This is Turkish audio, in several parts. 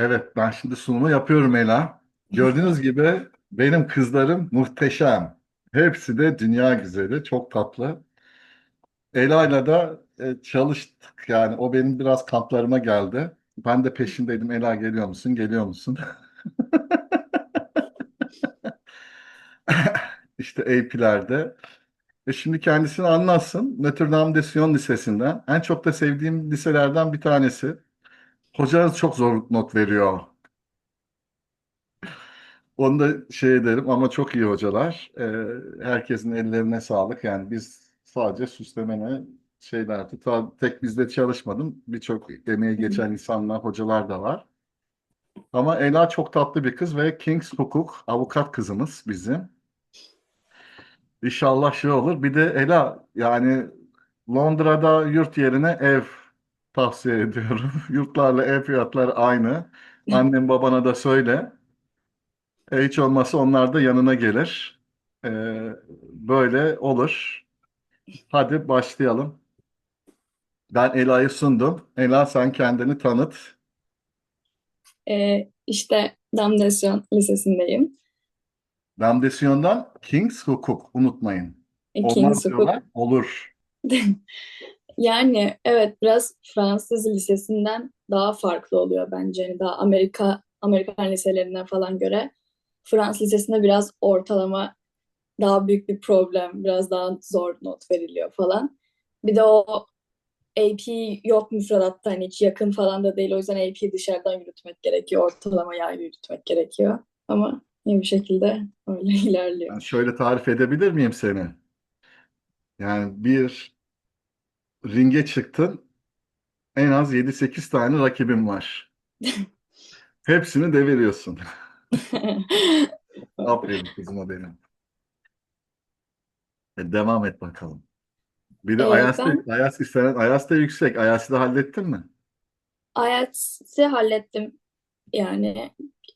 Evet, ben şimdi sunumu yapıyorum Ela. Gördüğünüz gibi benim kızlarım muhteşem. Hepsi de dünya güzeli, çok tatlı. Ela'yla da e, çalıştık yani. O benim biraz kamplarıma geldi. Ben de peşindeydim. Ela geliyor musun? Geliyor musun? İşte AP'lerde. E şimdi kendisini anlatsın. Notre Dame de Sion Lisesi'nden. En çok da sevdiğim liselerden bir tanesi. Hocanız çok zorluk not veriyor. Onu da şey ederim ama çok iyi hocalar. Ee, herkesin ellerine sağlık. Yani biz sadece süslemene şeylerdi. Ta, tek bizde çalışmadım. Birçok emeği geçen insanlar, hocalar da var. Ama Ela çok tatlı bir kız ve King's Hukuk avukat kızımız bizim. İnşallah şey olur. Bir de Ela yani Londra'da yurt yerine ev tavsiye ediyorum. Yurtlarla ev fiyatları aynı. Annem babana da söyle. E, hiç olmazsa onlar da yanına gelir. E, böyle olur. Hadi başlayalım. Ben Ela'yı sundum. Ela sen kendini tanıt. Ee, işte Damnasyon Lisesi'ndeyim. Damdesyon'dan King's Hukuk unutmayın. E, Olmaz King's Hukuk. diyorlar. Olur. Yani evet biraz Fransız lisesinden daha farklı oluyor bence. Hani daha Amerika Amerikan liselerinden falan göre Fransız lisesinde biraz ortalama daha büyük bir problem, biraz daha zor not veriliyor falan. Bir de o AP yok müfredatta hani hiç yakın falan da değil. O yüzden AP'yi dışarıdan yürütmek gerekiyor. Ortalama ayrı yürütmek gerekiyor. Ama iyi bir şekilde öyle ilerliyor. Ben şöyle tarif edebilir miyim seni? Yani bir ringe çıktın. En az 7-8 tane rakibin var. Hepsini deviriyorsun. Aferin kızıma benim. E, devam et bakalım. Bir de Ee, IELTS, ben IELTS istenen IELTS de yüksek. IELTS'i de hallettin mi? IELTS'i hallettim. Yani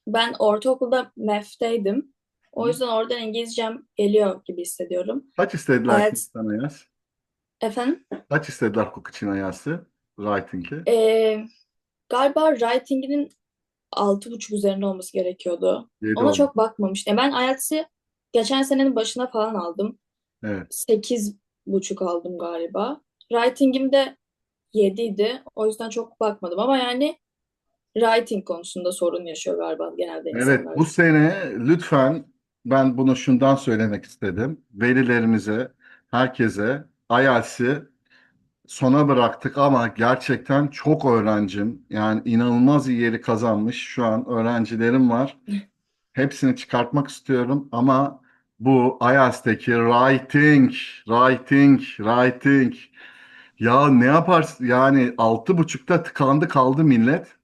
ben ortaokulda MEF'teydim. O Hı. yüzden oradan İngilizcem geliyor gibi hissediyorum. Kaç istediler IELTS sizden IELTS? Efendim Kaç istediler hukuk için IELTS'i? Writing'i? ee, galiba writing'inin altı buçuk üzerine olması gerekiyordu. 7 Ona oldu. çok bakmamıştım. Ben IELTS'i geçen senenin başına falan aldım. Evet. Sekiz buçuk aldım galiba. Writing'im de 7 idi. O yüzden çok bakmadım ama yani writing konusunda sorun yaşıyor galiba genelde Evet, insanlar. bu sene lütfen ben bunu şundan söylemek istedim. Velilerimize, herkese IELTS'i sona bıraktık ama gerçekten çok öğrencim. Yani inanılmaz iyi yeri kazanmış. Şu an öğrencilerim var. Hepsini çıkartmak istiyorum ama bu IELTS'teki writing, writing, writing. Ya ne yaparsın? Yani altı buçukta tıkandı kaldı millet.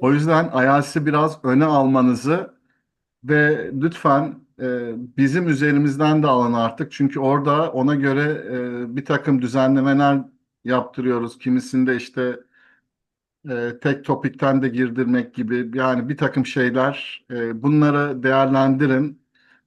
O yüzden IELTS'i biraz öne almanızı ve lütfen e, bizim üzerimizden de alın artık. Çünkü orada ona göre e, bir takım düzenlemeler yaptırıyoruz. Kimisinde işte e, tek topikten de girdirmek gibi yani bir takım şeyler. E, bunları değerlendirin.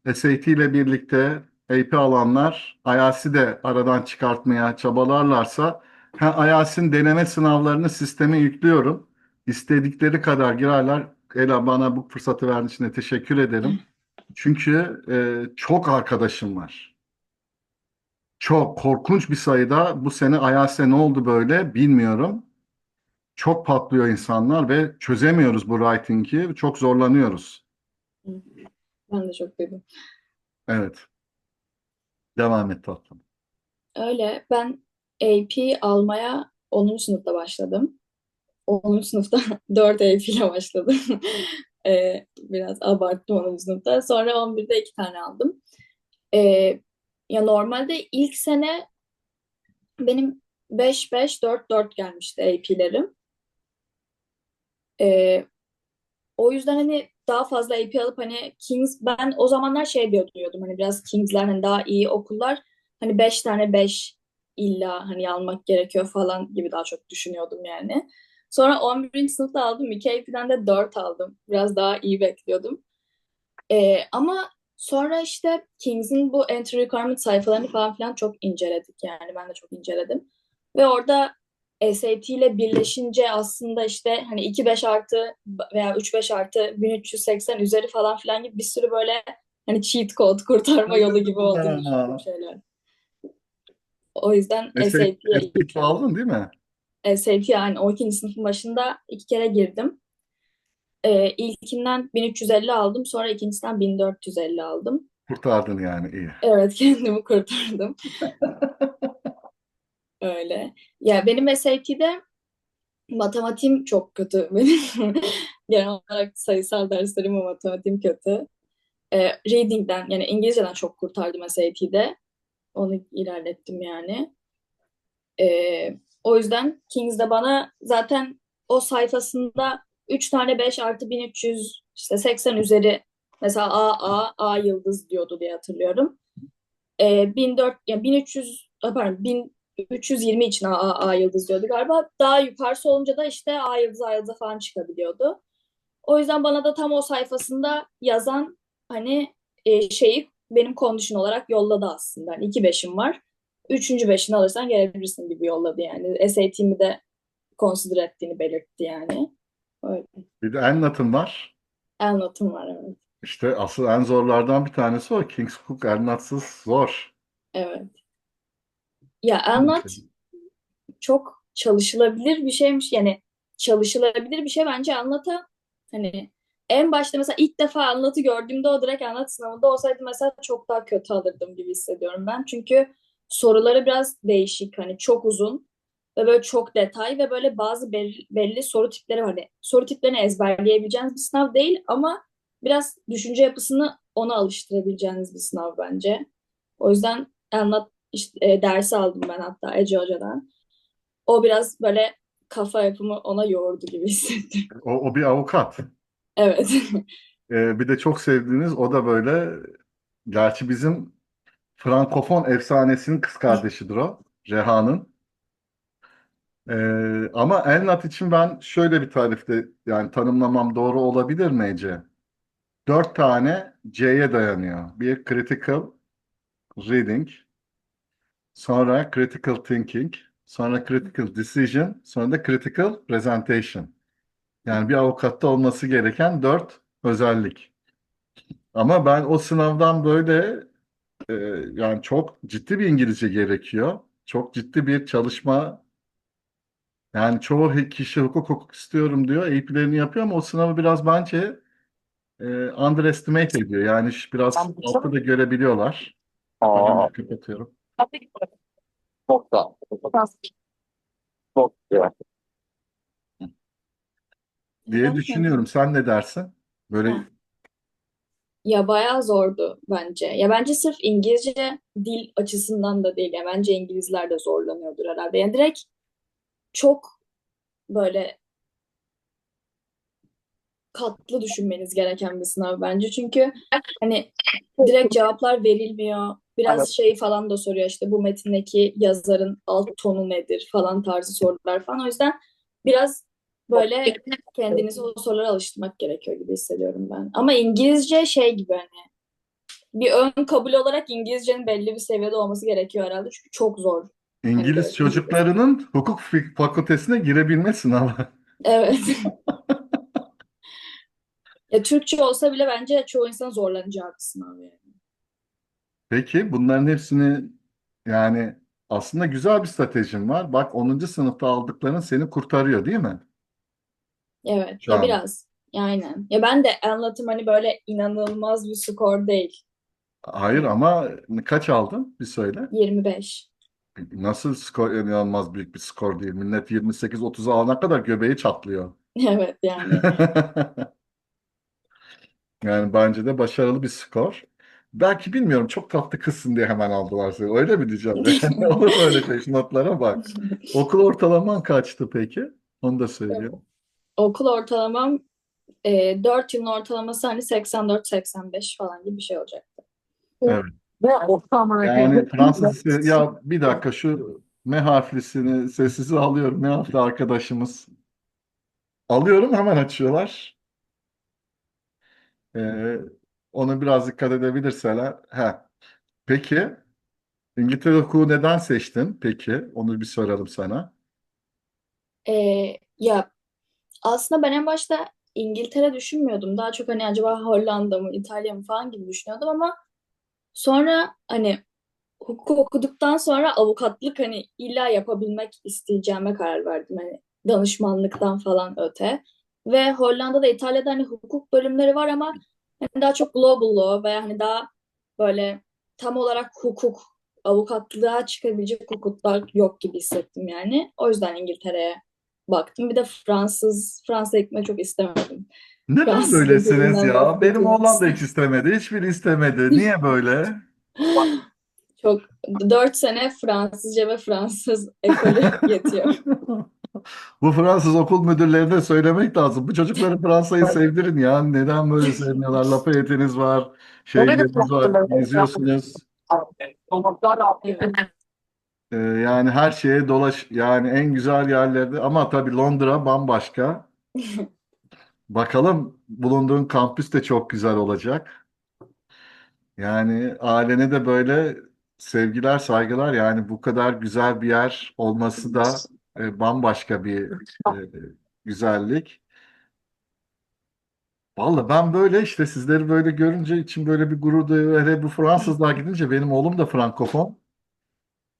SAT ile birlikte AP alanlar IELTS'i de aradan çıkartmaya çabalarlarsa IELTS'in deneme sınavlarını sisteme yüklüyorum. İstedikleri kadar girerler. Ela bana bu fırsatı verdiğin için teşekkür ederim. Çünkü e, çok arkadaşım var. Çok korkunç bir sayıda bu sene IELTS'e ne oldu böyle bilmiyorum. Çok patlıyor insanlar ve çözemiyoruz bu writing'i. Çok zorlanıyoruz. Ben de çok duydum. Evet. Devam et tatlım. Öyle ben AP almaya 10. sınıfta başladım. 10. sınıfta 4 AP ile başladım. Ee, biraz abarttım 10. sınıfta. Sonra 11'de 2 tane aldım. Ee, ya normalde ilk sene benim 5-5-4-4 gelmişti AP'lerim. Ee, o yüzden hani daha fazla AP alıp hani Kings ben o zamanlar şey diyor diyordum hani biraz Kings'ler hani daha iyi okullar hani 5 tane 5 illa hani almak gerekiyor falan gibi daha çok düşünüyordum yani. Sonra 11. sınıfta aldım. 2 AP'den de 4 aldım. Biraz daha iyi bekliyordum. Ee, ama sonra işte Kings'in bu entry requirement sayfalarını falan filan çok inceledik yani. Ben de çok inceledim. Ve orada SAT ile birleşince aslında işte hani 2-5 artı veya 3-5 artı 1380 üzeri falan filan gibi bir sürü böyle hani cheat code kurtarma yolu gibi olduğunu düşündüğüm şeyler. O yüzden SAT, SAT'ye SAT aldın değil mi? SAT yani 12. sınıfın başında iki kere girdim. Ee, ilkinden 1350 aldım. Sonra ikincisinden 1450 aldım. Kurtardın yani iyi. Evet kendimi kurtardım. Öyle. Ya benim SAT'de matematiğim çok kötü. Benim genel olarak sayısal derslerim ve matematiğim kötü. Ee, reading'den yani İngilizceden çok kurtardım SAT'de. Onu ilerlettim yani. Ee, o yüzden Kings'de bana zaten o sayfasında 3 tane 5 artı 1300 işte 80 üzeri mesela A, A, yıldız diyordu diye hatırlıyorum. Ee, 1400 yani 1300 ah, pardon 1320 için A, A, yıldız diyordu galiba. Daha yukarısı olunca da işte A yıldız A yıldız falan çıkabiliyordu. O yüzden bana da tam o sayfasında yazan hani e, şeyi benim condition olarak yolladı aslında. Yani iki beşim var. Üçüncü beşini alırsan gelebilirsin gibi yolladı yani. SAT'imi de consider ettiğini belirtti yani. Öyle. Bir de Enlat'ın var. El notum var evet. İşte asıl en zorlardan bir tanesi o. King's Cook Enlat'sız zor. Evet. Ya el not çok çalışılabilir bir şeymiş. Yani çalışılabilir bir şey bence anlata hani en başta mesela ilk defa anlatı gördüğümde o direkt anlat sınavında olsaydı mesela çok daha kötü alırdım gibi hissediyorum ben. Çünkü soruları biraz değişik hani çok uzun ve böyle çok detay ve böyle bazı belli, belli soru tipleri var. Hani soru tiplerini ezberleyebileceğiniz bir sınav değil ama biraz düşünce yapısını ona alıştırabileceğiniz bir sınav bence. O yüzden anlat işte, e, dersi aldım ben hatta Ece Hoca'dan. O biraz böyle kafa yapımı ona yoğurdu gibi hissettim. O, o bir avukat. Evet. Ee, bir de çok sevdiğiniz o da böyle gerçi bizim Frankofon efsanesinin kız kardeşidir o. Reha'nın. Ee, ama Enlat için ben şöyle bir tarifte yani tanımlamam doğru olabilir mi Ece? Dört tane C'ye dayanıyor. Bir critical reading, sonra critical thinking, sonra critical decision, sonra da critical presentation. Yani bir avukatta olması gereken dört özellik. Ama ben o sınavdan böyle e, yani çok ciddi bir İngilizce gerekiyor. Çok ciddi bir çalışma. Yani çoğu kişi hukuk hukuk istiyorum diyor. eğitimlerini yapıyor ama o sınavı biraz bence e, underestimate ediyor. Yani biraz altta da görebiliyorlar. Aa, Ben kapatıyorum. çok da. Çok güzel. diye düşünüyorum. Sen ne dersin? Böyle. Ya bayağı zordu bence. Ya bence sırf İngilizce dil açısından da değil. Ya bence İngilizler de zorlanıyordur herhalde. Yani direkt çok böyle katlı düşünmeniz gereken bir sınav bence. Çünkü hani direkt cevaplar verilmiyor. Biraz Evet. şey falan da soruyor işte bu metindeki yazarın alt tonu nedir falan tarzı sorular falan. O yüzden biraz böyle kendinizi o sorulara alıştırmak gerekiyor gibi hissediyorum ben. Ama İngilizce şey gibi hani bir ön kabul olarak İngilizcenin belli bir seviyede olması gerekiyor herhalde. Çünkü çok zor. İngiliz Evet. çocuklarının hukuk fakültesine girebilme sınavı. Evet. Ya Türkçe olsa bile bence çoğu insan zorlanacağı bir sınav yani. Peki bunların hepsini yani aslında güzel bir stratejin var. Bak 10. sınıfta aldıkların seni kurtarıyor değil mi? Evet. Şu Ya an. biraz. Aynen. Ya ben de anlatım hani böyle inanılmaz bir skor değil. Hayır ama kaç aldın? Bir söyle. 25. Nasıl skor inanılmaz büyük bir skor değil. Millet 28-30 alana kadar göbeği çatlıyor. Evet yani. Yani bence de başarılı bir skor. Belki bilmiyorum çok tatlı kızsın diye hemen aldılar seni. Öyle mi diyeceğim? Yani olur mu öyle şey? Notlara bak. Okul ortalaman kaçtı peki? Onu da söyleyeyim. Okul ortalamam e, 4 yılın ortalaması hani 84-85 falan gibi bir şey olacak. Evet. Ve ortamına Yani Fransız ya bir dakika şu M harflisini sessize alıyorum. M harfli arkadaşımız. Alıyorum hemen açıyorlar. Ee, onu biraz dikkat edebilirseler. He. Peki İngiltere hukuku neden seçtin? Peki onu bir soralım sana. Ee, ya aslında ben en başta İngiltere düşünmüyordum. Daha çok hani acaba Hollanda mı, İtalya mı falan gibi düşünüyordum ama sonra hani hukuk okuduktan sonra avukatlık hani illa yapabilmek isteyeceğime karar verdim. Hani danışmanlıktan falan öte. Ve Hollanda'da, İtalya'da hani hukuk bölümleri var ama hani daha çok global law veya hani daha böyle tam olarak hukuk, avukatlığa çıkabilecek hukuklar yok gibi hissettim yani. O yüzden İngiltere'ye baktım. Bir de Fransız, Fransa gitmeyi çok istemedim. Neden Fransız böylesiniz ya? Benim oğlan da hiç istemedi. Hiçbiri istemedi. Niye böyle? Çok dört sene Fransızca ve Fransız ekolü yetiyor. Bu Fransız okul müdürlerine söylemek lazım. Bu çocukları Fransa'yı sevdirin ya. Neden böyle sevmiyorlar? Lafayette'iniz var, şeyleriniz var, geziyorsunuz. Ee, yani her şeye dolaş, yani en güzel yerlerde. Ama tabii Londra bambaşka. Bakalım bulunduğun kampüs de çok güzel olacak. Yani ailene de böyle sevgiler, saygılar. Yani bu kadar güzel bir yer olması da e, bambaşka bir e, güzellik. Vallahi ben böyle işte sizleri böyle görünce için böyle bir gurur duyuyor. Hele bu Fransızlar gidince benim oğlum da Frankofon.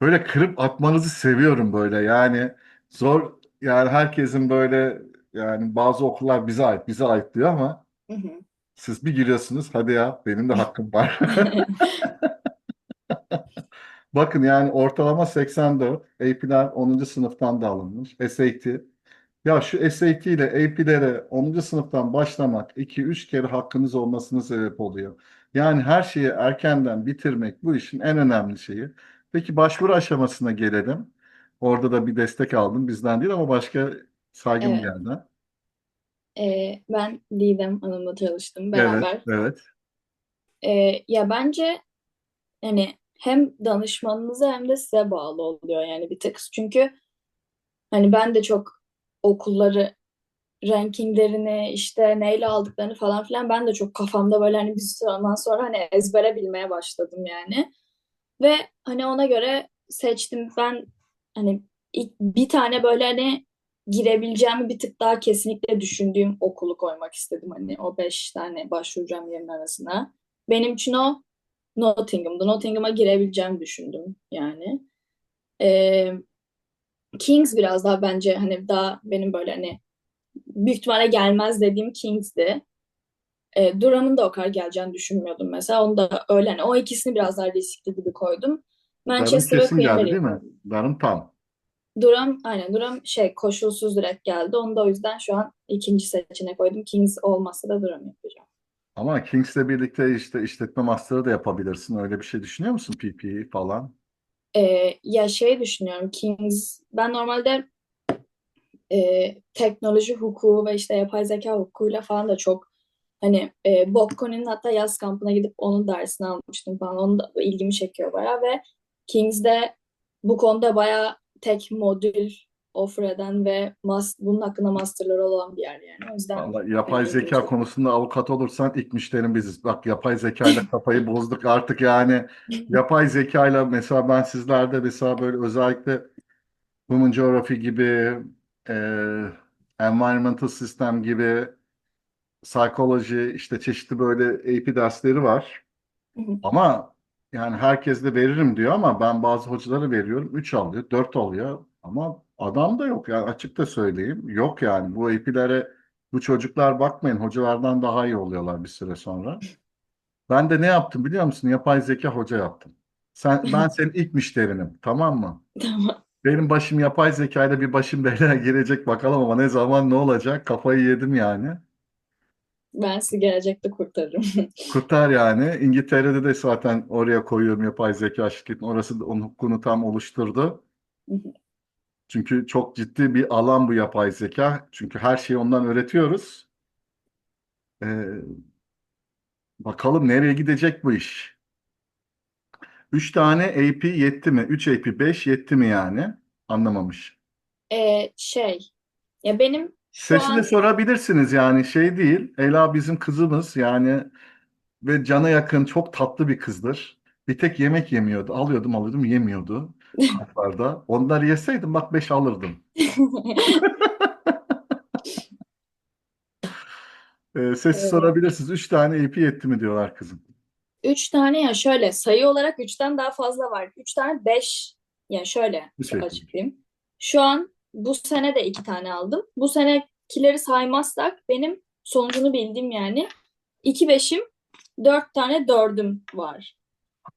Böyle kırıp atmanızı seviyorum böyle. Yani zor yani herkesin böyle yani bazı okullar bize ait, bize ait diyor ama Hı hı. siz bir giriyorsunuz hadi ya benim de hakkım var. Bakın yani ortalama 84. AP'ler 10. sınıftan da alınmış. SAT. Ya şu SAT ile AP'lere 10. sınıftan başlamak 2-3 kere hakkınız olmasına sebep oluyor. Yani her şeyi erkenden bitirmek bu işin en önemli şeyi. Peki başvuru aşamasına gelelim. Orada da bir destek aldım. Bizden değil ama başka saygın Evet. geldi. Ee, ben Didem Hanım'la çalıştım Evet, beraber. evet. Ee, ya bence hani hem danışmanınıza hem de size bağlı oluyor yani bir tık. Çünkü hani ben de çok okulları rankinglerini işte neyle aldıklarını falan filan ben de çok kafamda böyle hani bir süreden sonra hani ezbere bilmeye başladım yani. Ve hani ona göre seçtim. Ben hani ilk bir tane böyle hani girebileceğimi bir tık daha kesinlikle düşündüğüm okulu koymak istedim. Hani o beş tane başvuracağım yerin arasına. Benim için o Nottingham'dı. Nottingham'a girebileceğimi düşündüm yani. Ee, Kings biraz daha bence hani daha benim böyle hani büyük ihtimalle gelmez dediğim Kings'di. E, Durham'ın da o kadar geleceğini düşünmüyordum mesela. Onu da öyle hani o ikisini biraz daha riskli gibi koydum. Darın Manchester ve kesin geldi değil mi? Darın tam. Durham aynen Durham şey koşulsuz direkt geldi. Onu da o yüzden şu an ikinci seçenek koydum. Kings olmazsa da Durham yapacağım. Ama Kings'le birlikte işte işletme master'ı da yapabilirsin. Öyle bir şey düşünüyor musun? PPE falan. E, ya şey düşünüyorum Kings ben normalde e, teknoloji hukuku ve işte yapay zeka hukukuyla falan da çok hani e, Bocconi'nin hatta yaz kampına gidip onun dersini almıştım falan. Onun da ilgimi çekiyor bayağı ve Kings'de bu konuda bayağı tek modül offer eden ve mas bunun hakkında masterları olan bir yer yani. O yüzden Vallahi yapay zeka çekiyor. konusunda avukat olursan ilk müşterin biziz. Bak yapay zekayla kafayı bozduk artık yani. Yapay zekayla mesela ben sizlerde mesela böyle özellikle Human Geography gibi, e, Environmental System gibi, Psychology işte çeşitli böyle AP dersleri var. Ama yani herkes de veririm diyor ama ben bazı hocalara veriyorum. 3 alıyor, 4 alıyor. Ama adam da yok yani açık da söyleyeyim. Yok yani bu AP'lere bu çocuklar bakmayın hocalardan daha iyi oluyorlar bir süre sonra. Ben de ne yaptım biliyor musun? Yapay zeka hoca yaptım. Sen, ben senin ilk müşterinim tamam mı? Tamam. Benim başım yapay zekayla bir başım belaya girecek bakalım ama ne zaman ne olacak kafayı yedim yani. Ben sizi gelecekte kurtarırım. Kurtar yani. İngiltere'de de zaten oraya koyuyorum yapay zeka şirketini. Orası da onun hukukunu tam oluşturdu. Hı hı. Çünkü çok ciddi bir alan bu yapay zeka. Çünkü her şeyi ondan öğretiyoruz. Ee, bakalım nereye gidecek bu iş? 3 tane AP yetti mi? 3 AP 5 yetti mi yani? Anlamamış. E, şey ya benim Sesini an sorabilirsiniz yani şey değil. Ela bizim kızımız yani ve cana yakın çok tatlı bir kızdır. Bir tek yemek yemiyordu. Alıyordum alıyordum yemiyordu. kamplarda. Onları yeseydim bak 5 alırdım. Ee, sesi Evet. sorabilirsiniz. 3 tane AP yetti mi diyorlar kızım. Üç tane ya şöyle sayı olarak üçten daha fazla var. Üç tane beş yani şöyle Bir şey açıklayayım. Şu an bu sene de iki tane aldım. Bu senekileri saymazsak benim sonucunu bildim yani. İki beşim, dört tane dördüm var.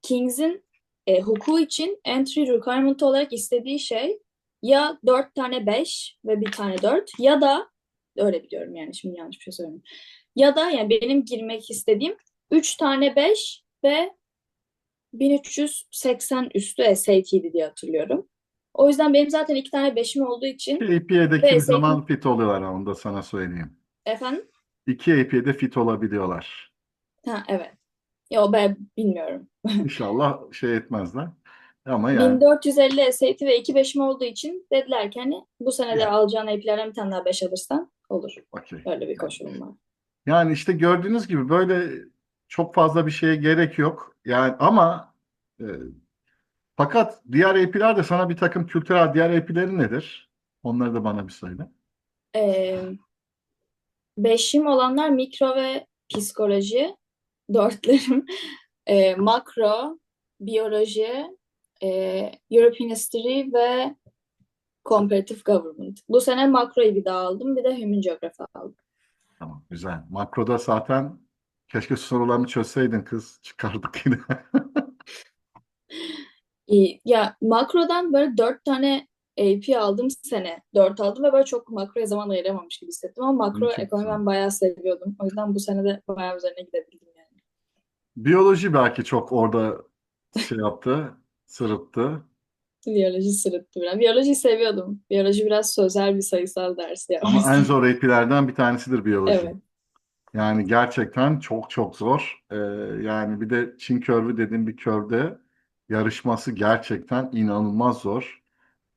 Kings'in e, hukuku için entry requirement olarak istediği şey ya dört tane beş ve bir tane dört ya da öyle biliyorum yani şimdi yanlış bir şey söylemiyorum. Ya da yani benim girmek istediğim 3 tane 5 ve 1380 üstü SAT'ydi diye hatırlıyorum. O yüzden benim zaten iki tane 5'im olduğu için AP'ye de Ve kimi SAT zaman fit oluyorlar onu da sana söyleyeyim. efendim 2 AP'ye de fit olabiliyorlar. ha evet. Yo ben bilmiyorum. İnşallah şey etmezler. Ama yani 1450 SAT ve 2 5'im olduğu için dediler ki hani bu sene de Yani. alacağın AP'lerden bir tane daha 5 alırsan olur. okey. Öyle bir koşulum var. Yani işte gördüğünüz gibi böyle çok fazla bir şeye gerek yok. Yani ama e, fakat diğer AP'ler de sana bir takım kültürel diğer AP'leri nedir? Onları da bana bir söyle. Ee, beşim olanlar mikro ve psikoloji. Dörtlerim e, makro, biyoloji, e, European History ve Comparative Government. Bu sene makroyu bir daha aldım. Bir de Human Geography aldım. Tamam, güzel. Makroda zaten keşke sorularını çözseydin kız. Çıkardık yine. İyi. Ya makrodan böyle dört tane AP aldım sene. Dört aldım ve böyle çok makroya zaman ayıramamış gibi hissettim. Ama makro Çok ekonomi güzel. ben bayağı seviyordum. O yüzden bu sene de bayağı üzerine gidebildim yani. Biyoloji belki çok orada şey yaptı, sırıttı. Biyoloji sırıttı biraz. Biyolojiyi seviyordum. Biyoloji biraz sözel bir sayısal ders ya. O Ama en yüzden. zor AP'lerden bir tanesidir biyoloji. Evet. Yani gerçekten çok çok zor. Ee, yani bir de Çin Körvü dediğim bir körde yarışması gerçekten inanılmaz zor.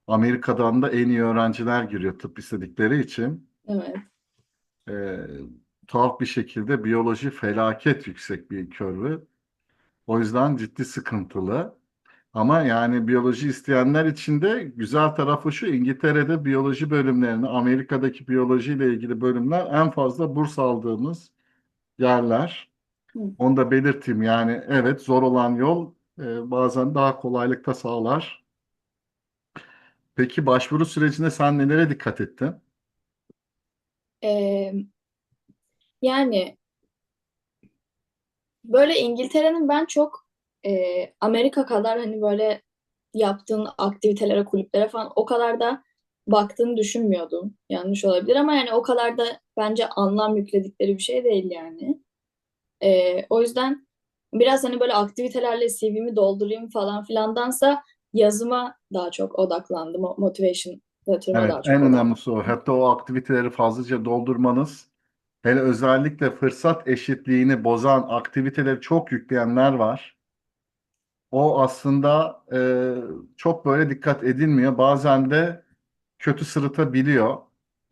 Amerika'dan da en iyi öğrenciler giriyor tıp istedikleri için. Evet. Ee, tuhaf bir şekilde biyoloji felaket yüksek bir körvü. O yüzden ciddi sıkıntılı. Ama yani biyoloji isteyenler için de güzel tarafı şu İngiltere'de biyoloji bölümlerini, Amerika'daki biyolojiyle ilgili bölümler en fazla burs aldığımız yerler. Hı. Onu da belirteyim yani evet zor olan yol e, bazen daha kolaylıkta sağlar. Peki başvuru sürecinde sen nelere dikkat ettin? Ee, yani böyle İngiltere'nin ben çok e, Amerika kadar hani böyle yaptığın aktivitelere, kulüplere falan o kadar da baktığını düşünmüyordum. Yanlış olabilir ama yani o kadar da bence anlam yükledikleri bir şey değil yani. Ee, o yüzden biraz hani böyle aktivitelerle CV'mi doldurayım falan filandansa yazıma daha çok odaklandım. Motivation letter'ıma Evet daha çok en odaklandım. önemlisi o. Hatta o aktiviteleri fazlaca doldurmanız hele özellikle fırsat eşitliğini bozan aktiviteleri çok yükleyenler var. O aslında e, çok böyle dikkat edilmiyor. Bazen de kötü sırıtabiliyor.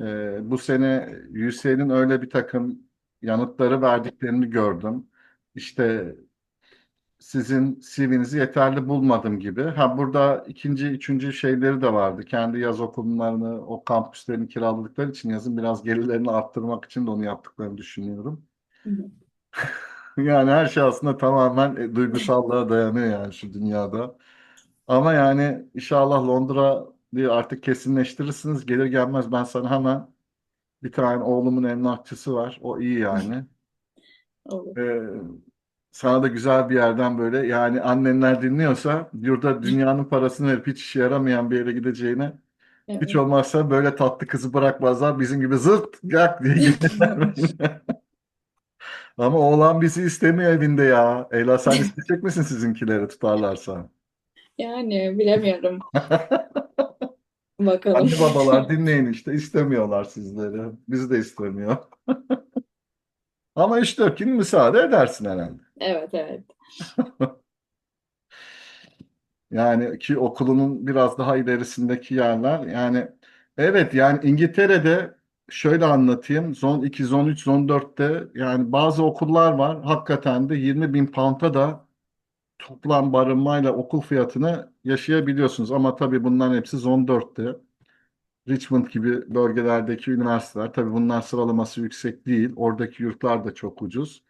E, bu sene UCL'in öyle bir takım yanıtları verdiklerini gördüm. İşte sizin CV'nizi yeterli bulmadım gibi. Ha burada ikinci, üçüncü şeyleri de vardı. Kendi yaz okullarını, o kampüslerini kiraladıkları için yazın biraz gelirlerini arttırmak için de onu yaptıklarını düşünüyorum. Yani her şey aslında tamamen e, duygusallığa dayanıyor yani şu dünyada. Ama yani inşallah Londra'yı artık kesinleştirirsiniz. Gelir gelmez ben sana hemen bir tane oğlumun emlakçısı var. O iyi yani. Olur. Ee, sana da güzel bir yerden böyle yani annenler dinliyorsa yurda dünyanın parasını verip hiç işe yaramayan bir yere gideceğine hiç Evet. olmazsa böyle tatlı kızı bırakmazlar. Bizim gibi zırt yak diye gelirler. Ama oğlan bizi istemiyor evinde ya. Ela sen isteyecek misin sizinkileri tutarlarsa? Yani bilemiyorum. Bakalım. Anne babalar dinleyin işte istemiyorlar sizleri. Bizi de istemiyor. Ama dört gün müsaade edersin herhalde. Evet evet. Yani ki okulunun biraz daha ilerisindeki yerler. Yani evet yani İngiltere'de şöyle anlatayım. Zon 2, zon 3, zon 4'te yani bazı okullar var. Hakikaten de 20 bin pound'a da toplam barınmayla okul fiyatını yaşayabiliyorsunuz. Ama tabii bunların hepsi Zone 4'te. Richmond gibi bölgelerdeki üniversiteler tabii bunlar sıralaması yüksek değil. Oradaki yurtlar da çok ucuz.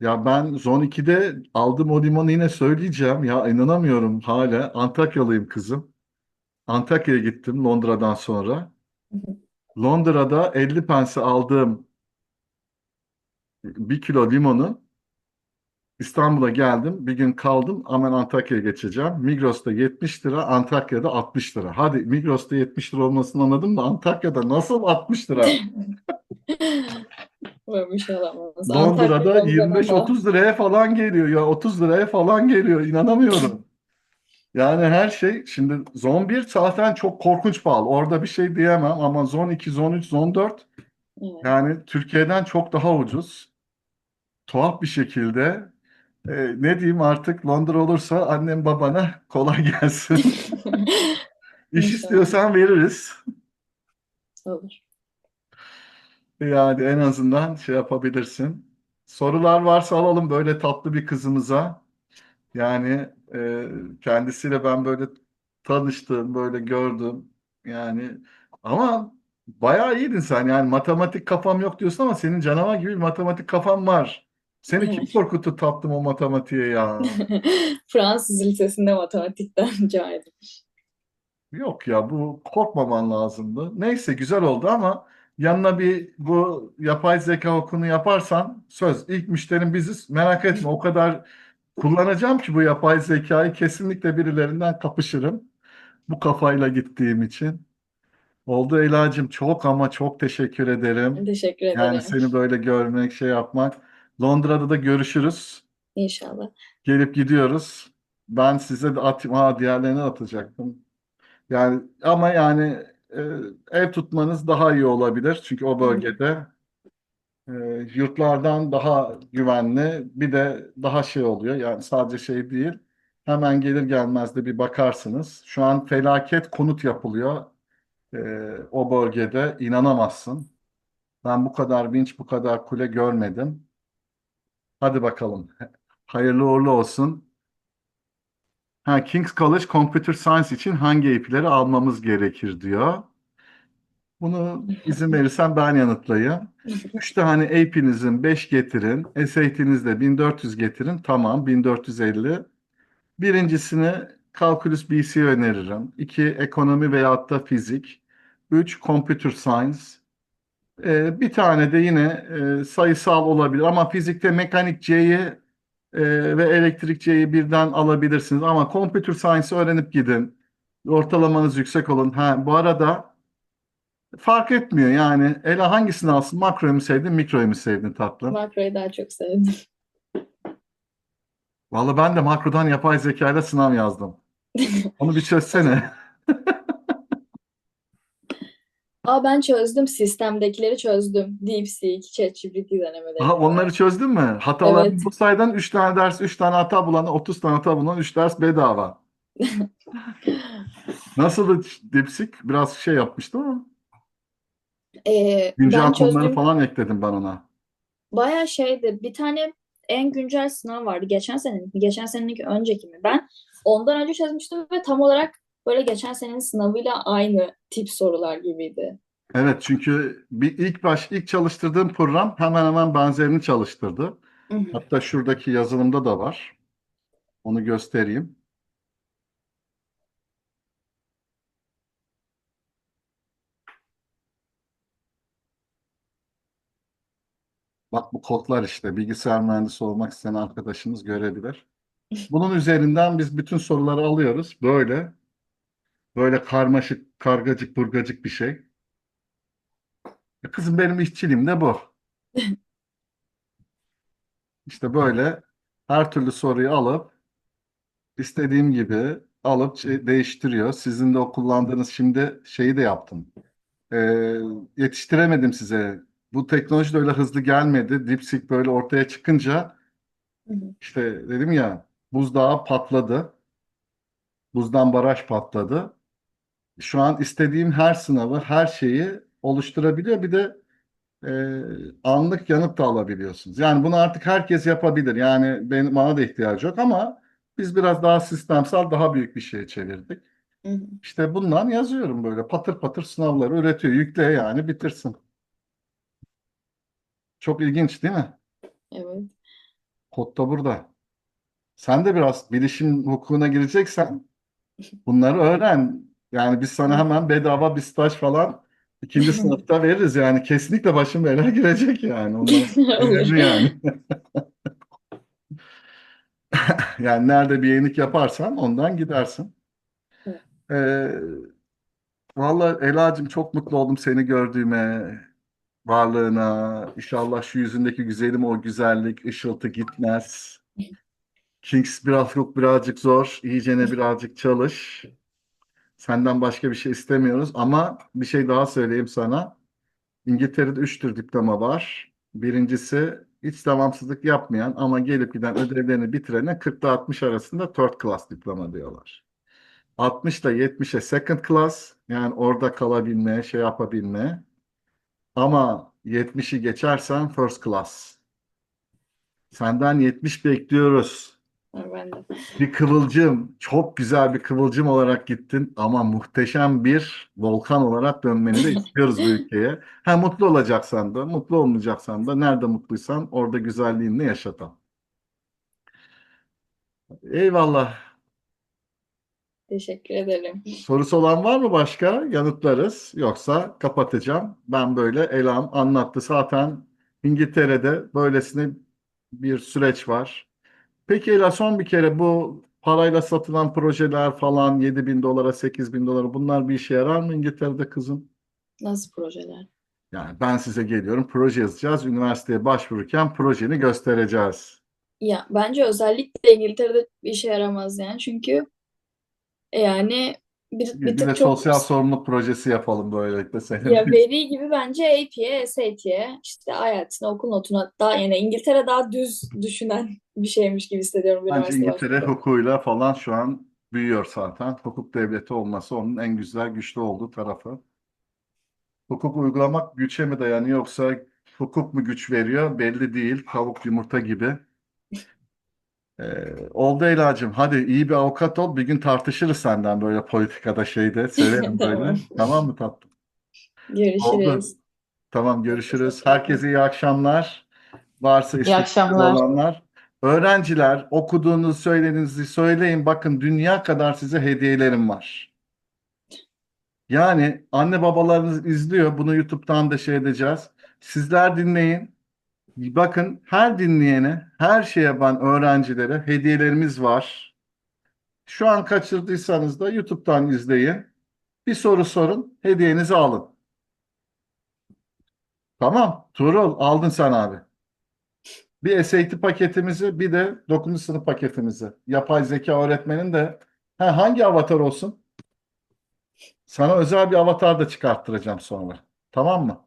Ya ben Zone 2'de aldım o limonu yine söyleyeceğim. Ya inanamıyorum hala. Antakyalıyım kızım. Antakya'ya gittim Londra'dan sonra. Londra'da 50 pense aldığım bir kilo limonu İstanbul'a geldim. Bir gün kaldım. Hemen Antakya'ya geçeceğim. Migros'ta 70 lira, Antakya'da 60 lira. Hadi Migros'ta 70 lira olmasını anladım da Antakya'da nasıl 60 lira? Bir şey olamaz. Londra'da Antakya'dan ama 25-30 liraya falan geliyor ya 30 liraya falan geliyor inanamıyorum. Yani her şey şimdi Zone 1 zaten çok korkunç pahalı. Orada bir şey diyemem ama Zone 2, Zone 3, Zone 4 Evet. yani Türkiye'den çok daha ucuz. Tuhaf bir şekilde e, ne diyeyim artık Londra olursa annem babana kolay gelsin. İş istiyorsan veririz. Olur. Yani en azından şey yapabilirsin. Sorular varsa alalım böyle tatlı bir kızımıza. Yani e, kendisiyle ben böyle tanıştım, böyle gördüm. Yani ama bayağı iyiydin sen. Yani matematik kafam yok diyorsun ama senin canavar gibi bir matematik kafan var. Seni kim korkuttu tatlım o matematiğe ya? Fransız lisesinde matematikten cahildim. Yok ya bu korkmaman lazımdı. Neyse güzel oldu ama yanına bir bu yapay zeka okunu yaparsan söz ilk müşterin biziz. Merak etme o kadar kullanacağım ki bu yapay zekayı kesinlikle birilerinden kapışırım. Bu kafayla gittiğim için. Oldu Elacığım çok ama çok teşekkür ederim. Teşekkür Yani ederim. seni böyle görmek, şey yapmak. Londra'da da görüşürüz. İnşallah. Gelip gidiyoruz. Ben size de atayım. Ha diğerlerini atacaktım. Yani ama yani e, ev tutmanız daha iyi olabilir. Çünkü o bölgede e, yurtlardan daha güvenli. Bir de daha şey oluyor. Yani sadece şey değil. Hemen gelir gelmez de bir bakarsınız. Şu an felaket konut yapılıyor e, o bölgede. İnanamazsın. Ben bu kadar vinç, bu kadar kule görmedim. Hadi bakalım. Hayırlı uğurlu olsun. Ha, King's College Computer Science için hangi AP'leri almamız gerekir diyor. Bunu izin verirsen ben yanıtlayayım. 3 tane AP'nizin 5 getirin. SAT'nizde 1400 getirin. Tamam 1450. Birincisini Calculus BC öneririm. 2 ekonomi veyahut da fizik. 3 Computer Science. Ee, bir tane de yine e, sayısal olabilir ama fizikte mekanik C'yi e, ve elektrik C'yi birden alabilirsiniz. Ama Computer Science öğrenip gidin. Ortalamanız yüksek olun. Ha, bu arada fark etmiyor yani. Ela hangisini alsın? Makroyu mu sevdin, mikroyu mu sevdin tatlım? Makroyu daha çok sevdim. Vallahi ben de makrodan yapay zeka ile sınav yazdım. Onu bir çözsene. Aa ben çözdüm. Sistemdekileri çözdüm. DeepSeek, ChatGPT denemeleri. Aha, onları çözdün mü? Hatalarını Evet. bulsaydın 3 tane ders, 3 tane hata bulan, 30 tane hata bulan 3 ders bedava. Nasıl DeepSeek? Biraz şey yapmıştı ama Ee, güncel ben konuları çözdüğüm falan ekledim ben ona. bayağı şeydi. Bir tane en güncel sınav vardı. Geçen senenin, geçen seneninki önceki mi? Ben ondan önce çözmüştüm ve tam olarak böyle geçen senenin sınavıyla aynı tip sorular gibiydi. Evet çünkü bir ilk baş ilk çalıştırdığım program hemen hemen benzerini çalıştırdı. Hı hı. Hatta şuradaki yazılımda da var. Onu göstereyim. Bak bu kodlar işte bilgisayar mühendisi olmak isteyen arkadaşınız görebilir. Bunun üzerinden biz bütün soruları alıyoruz. Böyle. Böyle karmaşık, kargacık, burgacık bir şey. E Kızım benim işçiliğim de bu. İşte böyle her türlü soruyu alıp istediğim gibi alıp şey- değiştiriyor. Sizin de o kullandığınız şimdi şeyi de yaptım. Ee, yetiştiremedim size. Bu teknoloji de öyle hızlı gelmedi. DeepSeek böyle ortaya çıkınca işte dedim ya buzdağı patladı. Buzdan baraj patladı. Şu an istediğim her sınavı, her şeyi oluşturabiliyor. Bir de e, anlık yanıt da alabiliyorsunuz. Yani bunu artık herkes yapabilir. Yani benim bana da ihtiyacı yok ama Biz biraz daha sistemsel, daha büyük bir şeye çevirdik. Hı hı. İşte bundan yazıyorum böyle patır patır sınavları üretiyor. Yükle yani bitirsin. Çok ilginç değil mi? Evet. Kod da burada. Sen de biraz bilişim hukukuna gireceksen bunları öğren. Yani biz sana hemen bedava bir staj falan ikinci sınıfta veririz yani. Kesinlikle başın belaya girecek yani. Olur. yani. Yani nerede bir yenilik yaparsan ondan gidersin. Evet. Ee, vallahi Ela'cığım çok mutlu oldum seni gördüğüme, varlığına. İnşallah şu yüzündeki güzelim o güzellik, ışıltı gitmez. Kings biraz yok birazcık zor. İyicene birazcık çalış. Senden başka bir şey istemiyoruz ama bir şey daha söyleyeyim sana. İngiltere'de üç tür diploma var. Birincisi hiç devamsızlık yapmayan ama gelip giden ödevlerini bitirene 40'la 60 arasında third class diploma diyorlar. 60 ile 70'e second class yani orada kalabilme, şey yapabilme. Ama 70'i geçersen first class. Senden 70 bekliyoruz. Ben de. Bir kıvılcım, çok güzel bir kıvılcım olarak gittin ama muhteşem bir volkan olarak dönmeni de istiyoruz bu ülkeye. Ha mutlu olacaksan da, mutlu olmayacaksan da nerede mutluysan orada güzelliğini yaşatan. Eyvallah. Teşekkür ederim. Sorusu olan var mı başka? Yanıtlarız. Yoksa kapatacağım. Ben böyle Elam anlattı. Zaten İngiltere'de böylesine bir süreç var. Peki Ela son bir kere bu parayla satılan projeler falan 7 bin dolara 8 bin dolara bunlar bir işe yarar mı İngiltere'de kızım? Nasıl projeler? Yani ben size geliyorum proje yazacağız. Üniversiteye başvururken projeni göstereceğiz. Ya bence özellikle İngiltere'de bir işe yaramaz yani. Çünkü e, yani bir, bir Bir de tık çok sosyal sorumluluk projesi yapalım böylelikle senin. ya veri gibi bence AP'ye, SAT'ye, işte IELTS'ine, okul notuna daha yani İngiltere daha düz düşünen bir şeymiş gibi hissediyorum Bence İngiltere başvuru. hukukuyla falan şu an büyüyor zaten. Hukuk devleti olması onun en güzel, güçlü olduğu tarafı. Hukuk uygulamak güçe mi dayanıyor yoksa hukuk mu güç veriyor belli değil. Tavuk yumurta gibi. Ee, oldu Ela'cığım. Hadi iyi bir avukat ol. Bir gün tartışırız senden böyle politikada şeyde. Severim böyle. Tamam. Tamam mı tatlım? Oldu. Görüşürüz. Tamam görüşürüz. Herkese iyi akşamlar. Varsa İyi istekleri akşamlar. olanlar. Öğrenciler okuduğunuzu söylediğinizi söyleyin. Bakın dünya kadar size hediyelerim var. Yani anne babalarınız izliyor. Bunu YouTube'dan da şey edeceğiz. Sizler dinleyin. Bakın her dinleyene, her şeye ben öğrencilere hediyelerimiz var. Şu an kaçırdıysanız da YouTube'dan izleyin. Bir soru sorun, hediyenizi alın. Tamam, Tuğrul aldın sen abi. Bir SAT paketimizi, bir de 9. sınıf paketimizi. Yapay zeka öğretmenin de ha, hangi avatar olsun? Sana özel bir avatar da çıkarttıracağım sonra. Tamam mı?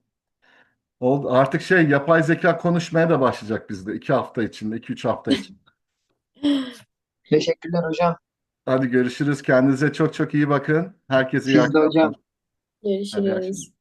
Oldu. Artık şey yapay zeka konuşmaya da başlayacak bizde iki hafta içinde, iki üç hafta içinde. Teşekkürler hocam. Hadi görüşürüz. Kendinize çok çok iyi bakın. Herkese iyi Siz de hocam. akşamlar. Hadi iyi akşamlar. Görüşürüz.